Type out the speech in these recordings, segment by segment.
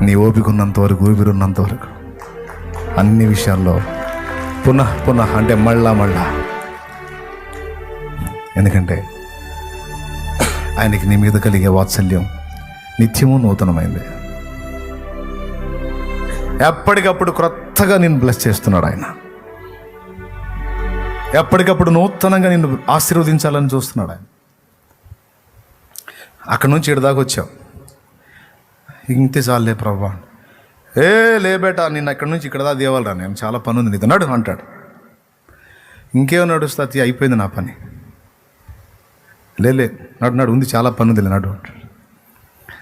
నీ ఓపిక ఉన్నంత వరకు ఊపిరి ఉన్నంత వరకు. అన్ని విషయాల్లో పునః పునః అంటే మళ్ళా మళ్ళా. ఎందుకంటే ఆయనకి నీ మీద కలిగే వాత్సల్యం నిత్యము నూతనమైంది. ఎప్పటికప్పుడు క్రొత్తగా నిన్ను బ్లెస్ చేస్తున్నాడు ఆయన. ఎప్పటికప్పుడు నూతనంగా నిన్ను ఆశీర్వదించాలని చూస్తున్నాడు ఆయన. అక్కడి నుంచి ఇటు వచ్చావు. ఇంతే చాలే ప్రభా. ఏ లే బేటా నిన్న అక్కడి నుంచి ఇక్కడ దాకా దేవాలరా నేను? చాలా పని ఉంది నీతో. నడు అంటాడు. ఇంకేమో నడుస్తా అయిపోయింది నా పని. లే లే నడు నడు ఉంది చాలా పని ఉంది లే, నడు అంటాడు.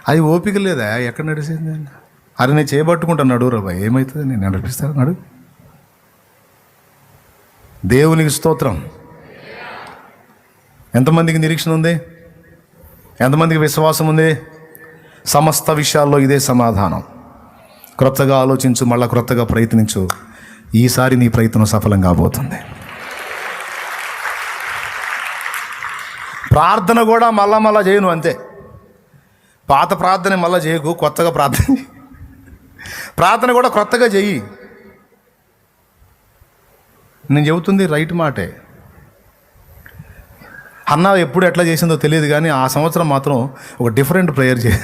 అది ఓపిక లేదా? ఎక్కడ నడిచింది అరే నేను చేయబట్టుకుంటాను నడు రా ఏమవుతుంది నేను నడిపిస్తాను నడు. దేవునికి స్తోత్రం. ఎంతమందికి నిరీక్షణ ఉంది? ఎంతమందికి విశ్వాసం ఉంది? సమస్త విషయాల్లో ఇదే సమాధానం. క్రొత్తగా ఆలోచించు మళ్ళా క్రొత్తగా ప్రయత్నించు. ఈసారి నీ ప్రయత్నం సఫలం కాబోతుంది. ప్రార్థన కూడా మళ్ళా మళ్ళా చేయను అంతే. పాత ప్రార్థన మళ్ళా చేయకు కొత్తగా ప్రార్థన ప్రార్థన కూడా కొత్తగా చెయ్యి. నేను చెబుతుంది రైట్ మాటే. అన్న ఎప్పుడు ఎట్లా చేసిందో తెలియదు కానీ ఆ సంవత్సరం మాత్రం ఒక డిఫరెంట్ ప్రేయర్ చే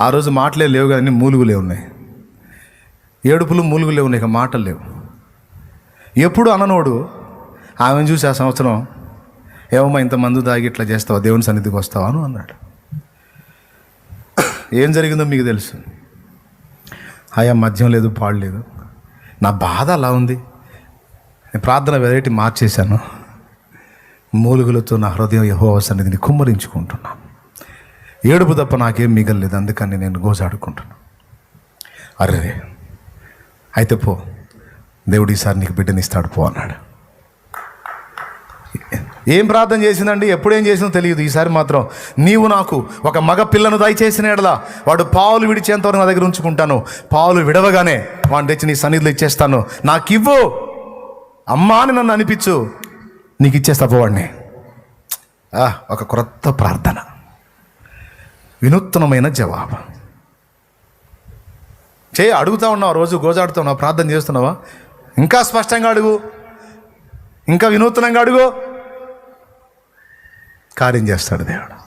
ఆ రోజు మాటలే లేవు కానీ మూలుగులే ఉన్నాయి. ఏడుపులు మూలుగులే ఉన్నాయి ఇక మాటలు లేవు. ఎప్పుడు అన్ననోడు ఆమెను చూసి ఆ సంవత్సరం ఏమమ్మా ఇంత మందు తాగి ఇట్లా చేస్తావా దేవుని సన్నిధికి వస్తావా అని అన్నాడు. ఏం జరిగిందో మీకు తెలుసు. ఆయా మద్యం లేదు పాడు లేదు. నా బాధ అలా ఉంది. నేను ప్రార్థన వెరైటీ మార్చేశాను. మూలుగులతో నా హృదయం యహో సన్నిధిని కుమ్మరించుకుంటున్నాను. ఏడుపు తప్ప నాకేం మిగలలేదు అందుకని నేను గోజాడుకుంటున్నాను అరే అయితే పో దేవుడు ఈసారి నీకు బిడ్డనిస్తాడు పో అన్నాడు. ఏం ప్రార్థన చేసిందండి? ఎప్పుడేం చేసిందో తెలియదు. ఈసారి మాత్రం నీవు నాకు ఒక మగ పిల్లను దయచేసిన ఎడలా వాడు పావులు విడిచేంతవరకు నా దగ్గర ఉంచుకుంటాను. పావులు విడవగానే వాడిని తెచ్చి నీ సన్నిధిలో ఇచ్చేస్తాను. నాకు ఇవ్వు అమ్మా అని నన్ను అనిపించు. నీకు ఇచ్చేస్తా పోవాడిని ఒక క్రొత్త ప్రార్థన. వినూత్నమైన జవాబు. చేయి అడుగుతా ఉన్నావు రోజు? గోజాడుతున్నావు ప్రార్థన చేస్తున్నావా? ఇంకా స్పష్టంగా అడుగు. ఇంకా వినూత్నంగా అడుగు. కార్యం చేస్తాడు దేవుడు.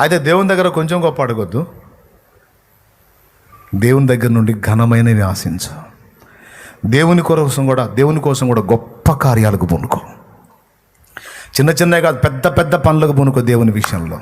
అయితే దేవుని దగ్గర కొంచెం గొప్ప అడగొద్దు. దేవుని దగ్గర నుండి ఘనమైనవి ఆశించు. దేవుని కోసం కూడా దేవుని కోసం కూడా గొప్ప కార్యాలకు పూనుకో. చిన్న చిన్నవి కాదు పెద్ద పెద్ద పనులకు పూనుకో దేవుని విషయంలో.